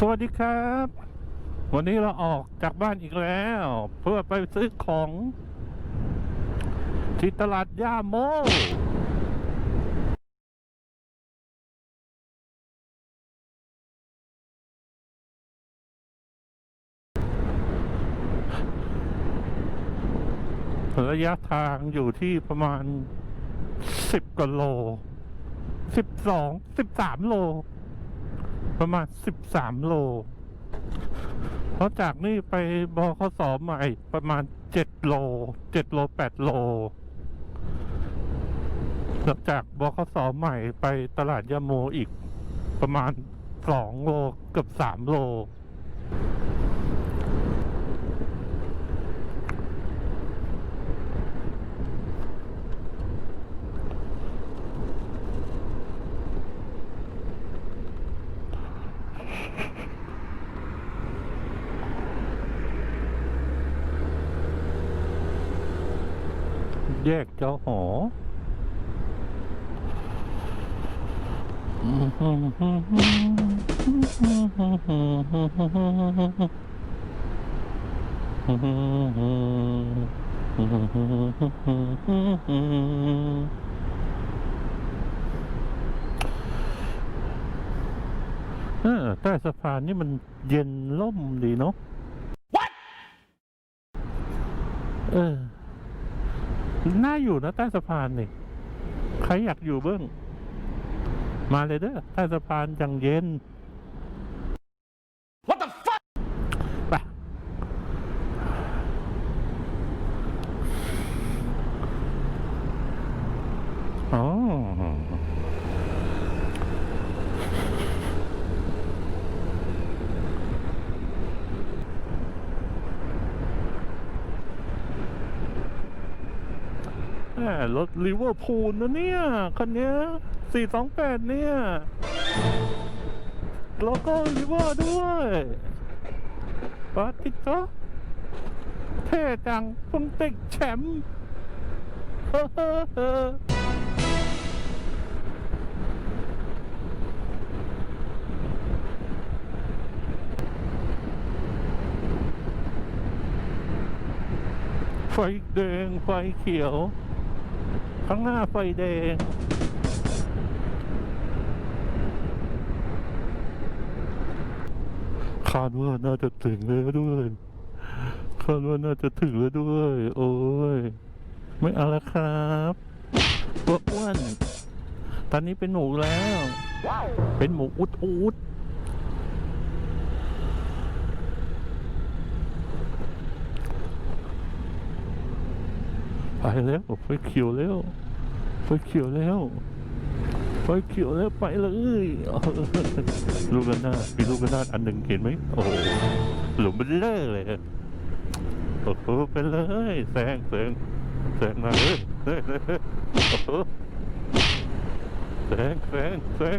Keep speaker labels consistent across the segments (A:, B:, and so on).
A: สวัสดีครับ วันนี้เราออกจากบ้านอีกแล้ว เพื่อไปซื้อของ ที่ตลาดย่าโม ระยะทางอยู่ที่ประมาณสิบกว่าโลสิบสองสิบสามโล ประมาณสิบสามโล เพราะจากนี่ไปบขสใหม่ประมาณเจ็ดโลเจ็ดโลแปดโลแล้วจากบขสใหม่ไปตลาดยาโมอีกประมาณสองโลเกือบสามโล แยกเจ้าหอใต้สะพานนี่มันเย็นล่มดีเนาะเออ น่าอยู่นะใต้สะพานนี่ ใครอยากอยู่เบิ้งมาเลยเด้อใต้สะพานยังเย็น What the fuck ไปอ๋อ แหม รถลิเวอร์พูลนะเนี่ย คันนี้428 เนี่ย โลโก้ลิเวอร์ด้วยปาติโตเท่จังเพิ่งติดแชมป์ไฟแดงไฟเขียว ข้างหน้าไฟแดง คาดว่าน่าจะถึงแล้วด้วย คาดว่าน่าจะถึงแล้วด้วย โอ้ย ไม่เอาละครับตัวอ้วน ตอนนี้เป็นหมูแล้ว เป็นหมูอุดอุด ไปแล้วไฟเขียวแล้วไฟเขียวแล้วไฟเขียวแล้วไปเลยลูกกระนาดมีลูกกระนาดอันหนึ่งเห็นไหมโอ้โหหลุมเป็นเลอเลยโอ้โหไปเลยแซงแซงแซงมาเลยโอ้โหแซงแซงแซง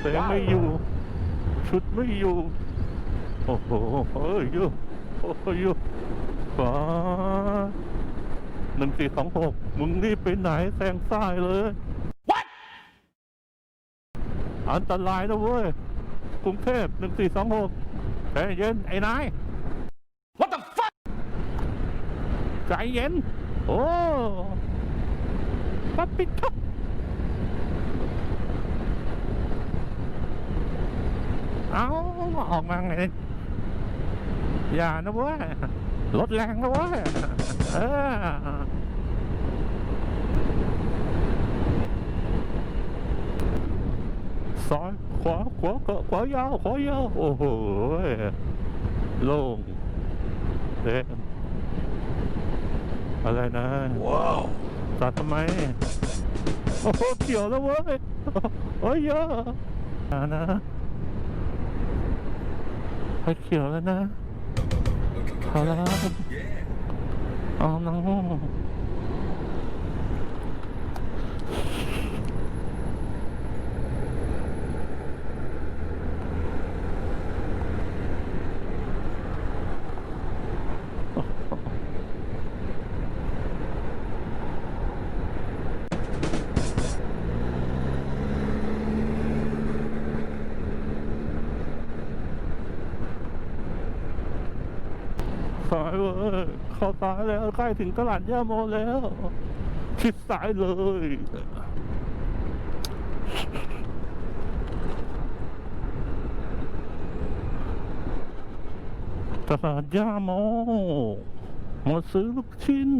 A: แซงไม่อยู่ ชุดไม่อยู่ โอ้โหเอ้ยอยู่โอ้โหอยู่ฟ้า หนึ่งสี่สองหกมึงรีบไปไหนแซงซ้ายเลยอันตรายนะเว้ยกรุงเทพหนึ่งสี่สองหกใจเย็นไอ้นาย What the fuck ใจเย็น โอ้ปัดปิดทับเอาออกมาไงอย่านะเว้ยรถแรงนะเว้ยเออ ซ้ายขวาขวาขวาขวายาวขวายาวโอ้โหโล่งเด็อะไรนะว้าวตัดทำไมโอ้โหเขียวแล้วเว้ยโอ้ยเยอะอ่านะไฟเขียวแล้วนะเอาล ซ้ายเว้ยเข้าซ้ายแล้วใกล้ถึงตลาดย่าโมแล้วชิดซ้ายเลยตลาดย่าโมมาซื้อลูกชิ้น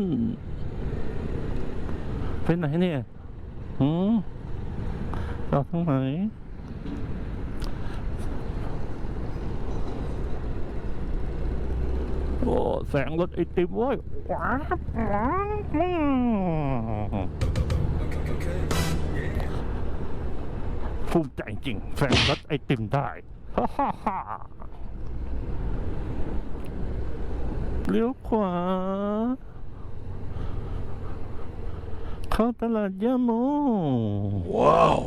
A: ไปไหนเนี่ยหืมเราทางไหน โอ้ แสงรถไอติมเว้ยว้าวว้าวภูมิใจจริงแสงรถไอติมได้ฮ่าฮ่าฮ่าเลี้ยวขวา เข้าตลาดยาโม
B: ว้าว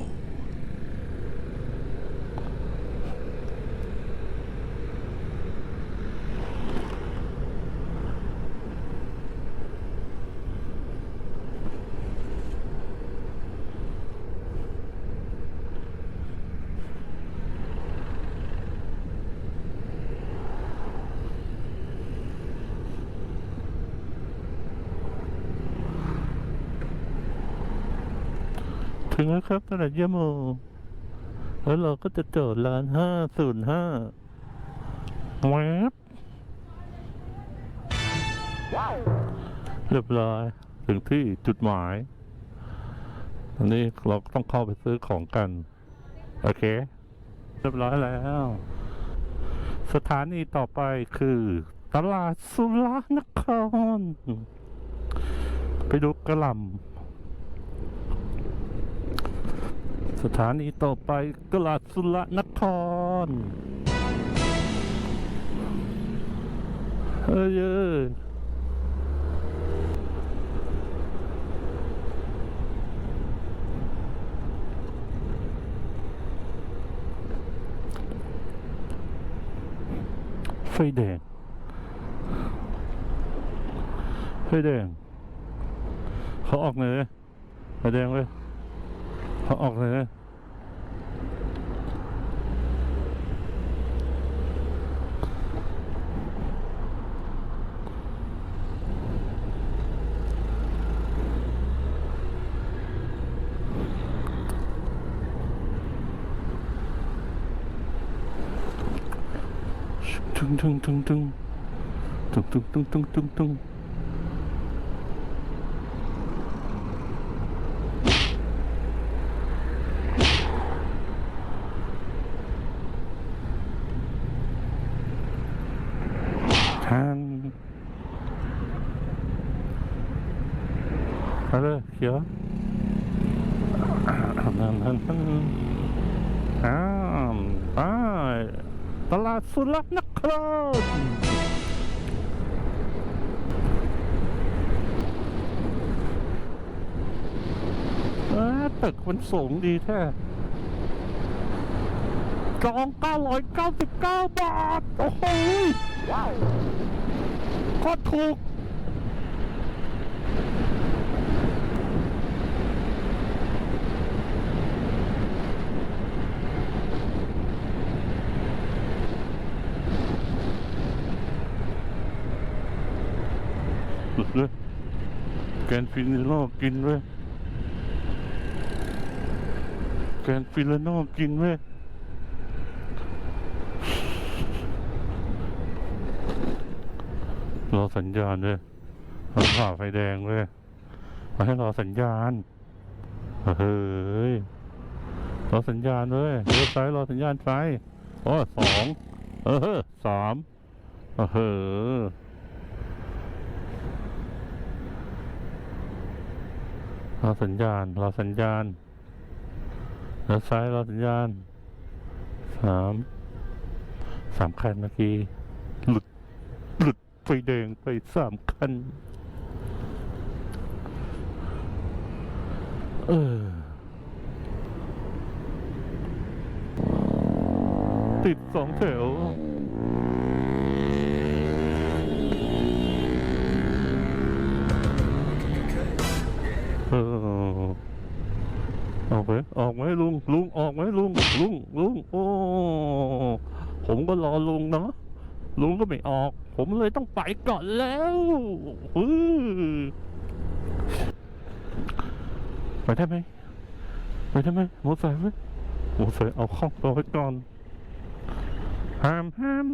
A: ถึงแล้วครับตลาดยาโม แล้วเราก็จะจอดร้านห้าศูนย์ห้าแวบเรียบร้อยถึงที่จุดหมาย อันนี้เราก็ต้องเข้าไปซื้อของกัน โอเค เรียบร้อยแล้ว สถานีต่อไปคือ ตลาดสุรานคร ไปดูกระลำ สถานีต่อไปตลาดสุรนครเอ้ยเอ้ยไฟแดงไฟแดงเขาออกเลยไฟแดงเลย เขาออกเลยนะ噔噔噔噔，噔噔噔噔噔噔。 ตลาดสุรนครเอ้อตึกมันสูงดีแท้จอง 999 บาท โอ้โหโคตรถูก เลย แกนฟิลโนกินเว้ยแกนฟิลโนกินเว้ยรอสัญญาณเลยราผ่าไฟแดงเลยมาให้รอสัญญาณเฮ้ยรอสัญญาณเลยเลี้ยวซ้ายรอสัญญาณไฟโอ้สองเออสามเออ รอสัญญาณ รอสัญญาณเลี้ยวซ้ายรอสัญญาณสามสามคันเมื่อกี้ หลุด หลุดไฟแดงไปสามคัน เออ ติดสองแถว ออกไหมลุง ลุงออกไหมลุง ลุงลุงโอ้ผมก็รอลุงเนาะลุงก็ไม่ออก ผมเลยต้องไปก่อนแล้วไปได้ไหมไปได้ไหมมอไซค์ไหมมอไซค์เอาข้าตัวไว้ก่อนห้ามห้าม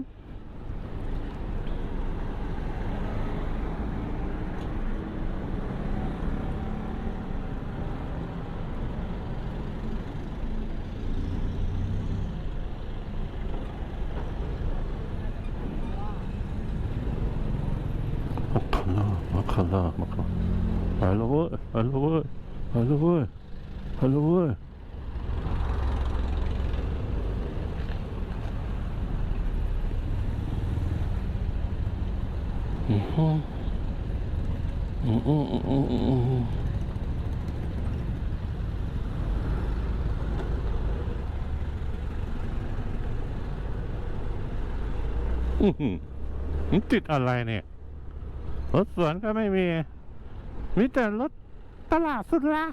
A: มาคาร่ามาคาร่ามาคาร่าไปแล้วเว้ยไปแล้วเว้ยไปแล้วเว้ยไปแล้วเว้ย อื มอืมอืมอืมอืมอืมอืมมันติดอะไรเนี่ย รถสวนก็ไม่มี มีแต่รถตลาดสุดละ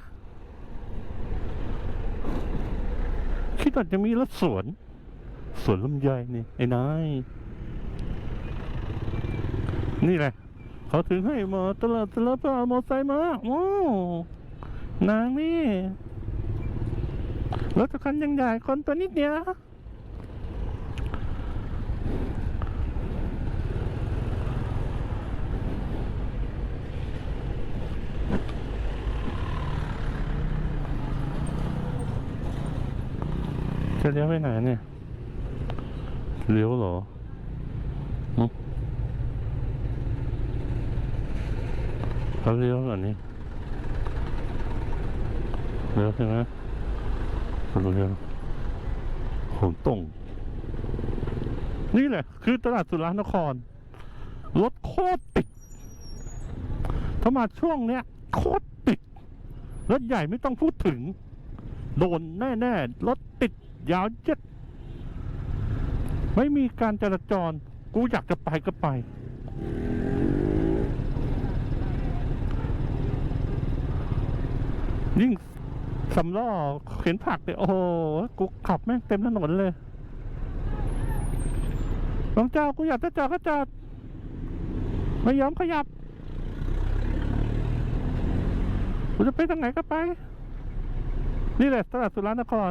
A: คิดว่าจะมีรถสวน สวนลำไยนี่ไอ้นายนี่แหละ เขาถึงให้มาตลาดตลาดเอามอไซค์มาโอ้นางนี่รถคันยังใหญ่คนตัวนิดเดียว เลี้ยวไปไหนเนี่ย เลี้ยวเหรอเขาเลี้ยวเหรอนี่เลี้ยวใช่ไหมเขาเลี้ยวโหนตรง นี่แหละ คือตลาดสุรานคร รถโคตรติดถ้ามาช่วงเนี้ยโคตรติด รถใหญ่ไม่ต้องพูดถึง โดนแน่ ๆ รถติด ยาวเจ็ดไม่มีการจราจร กูอยากจะไปก็ไป ยิ่งสำล้อเข็นผักเนี่ยโอ้โหกูขับแม่งเต็มถนนเลยน้องเจ้ากูอยากจะจอดก็จอดไม่ยอมขยับกูจะไปทางไหนก็ไป นี่แหละตลาดสุรานคร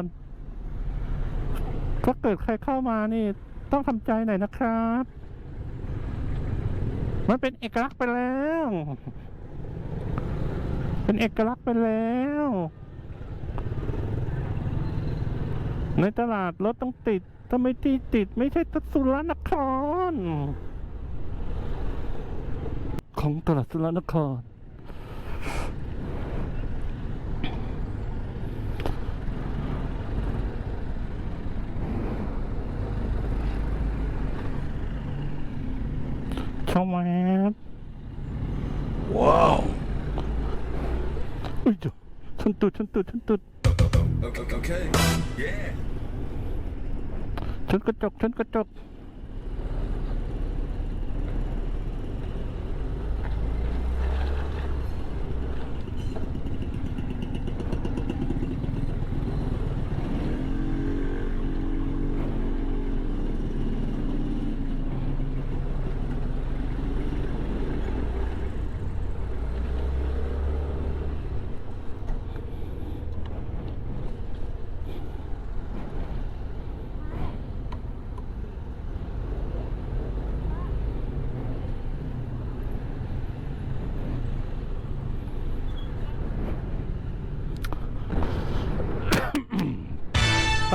A: ถ้าเกิดใครเข้ามานี่ ต้องทำใจหน่อยนะครับ มันเป็นเอกลักษณ์ไปแล้ว เป็นเอกลักษณ์ไปแล้ว ในตลาดรถต้องติด ถ้าไม่ที่ติดไม่ใช่ตัดสุรนคร ของตลาดสุรนคร ช่องแมบ
B: Wow.
A: อุ้ยจุฉันตุดฉันตุดฉันตุด
B: Okay. okay. Yeah.
A: ฉันกระจกฉันกระจก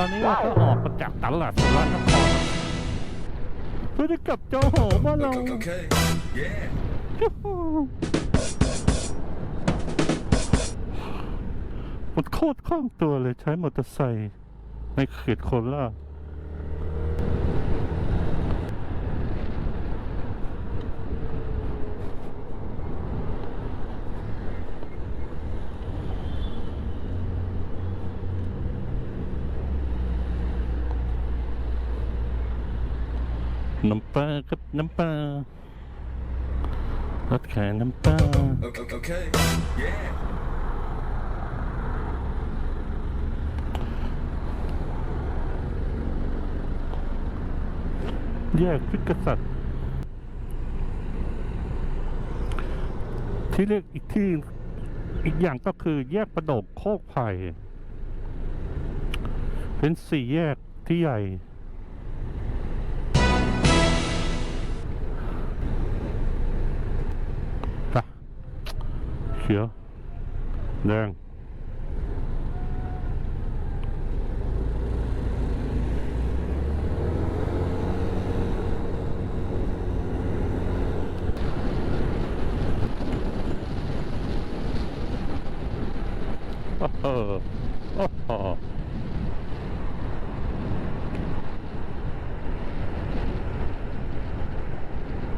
A: ตอนนี้เราก็ออกมาจากตลาดสุรานครเพื่อจะกลับเจ้าหอบ้านเรา
B: okay. Yeah.
A: มันโคตรคล่องตัวเลยใช้มอเตอร์ไซค์ในเขตโคราช น้ำปลาครับน้ำปลารถขายน้ำปลาแยกฟิกษัตริย์ที่เรียกอีกที่อีกอย่างก็คือแยกประดกโคกไผ่เป็นสี่แยกที่ใหญ่ ขียว แดง โอ้โหโอ้โห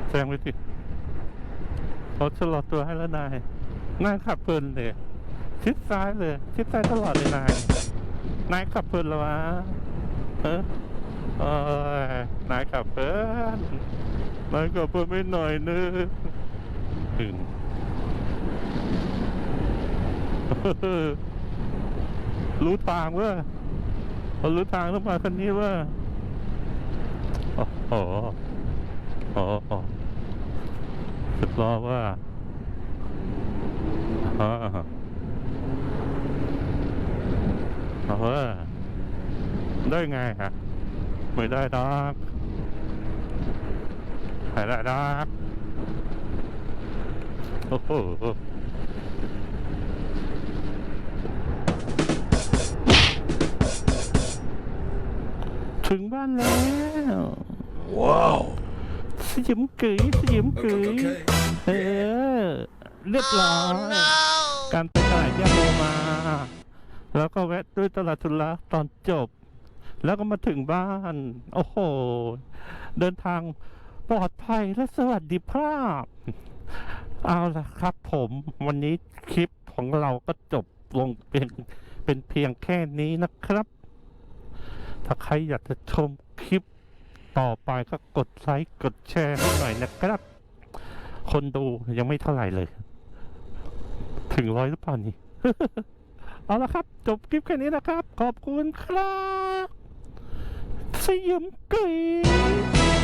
A: แซงไปสิเขาชะลอตัวให้แล้วนาย นายขับเพลินเลย ชิดซ้ายเลย ชิดซ้ายตลอดเลยนาย นายขับเพลินแล้ววะเออเอยนายขับเพลินนายขับเพลินไม่หน่อยนึงถึงรู้ทางเว่าเรารู้ทางต้องมาคันนี้เว่าโอ้โหโอ้โหสุดรอว่า อ่าเอาเว่าได้ไงฮะ ไม่ได้ดอกไม่ได้ดอกโอ้โหถึงบ้านแล้ว
B: Wow.
A: สยิมกึ๋ยสยิมกึ๋ย
B: Okay.
A: เออเรียบร้อย การไปตลาดยาโมมา แล้วก็แวะด้วยตลาดทุละตอนจบ แล้วก็มาถึงบ้าน โอ้โห เดินทางปลอดภัยและสวัสดิภาพ เอาละครับผมวันนี้คลิปของเราก็จบลงเป็นเป็นเพียงแค่นี้นะครับ ถ้าใครอยากจะชมคลิปต่อไปก็กดไลค์กดแชร์ให้หน่อยนะครับ คนดูยังไม่เท่าไหร่เลย ถึงร้อยหรือเปล่านี่ เอาละครับ จบคลิปแค่นี้นะครับ ขอบคุณครับสยิมกย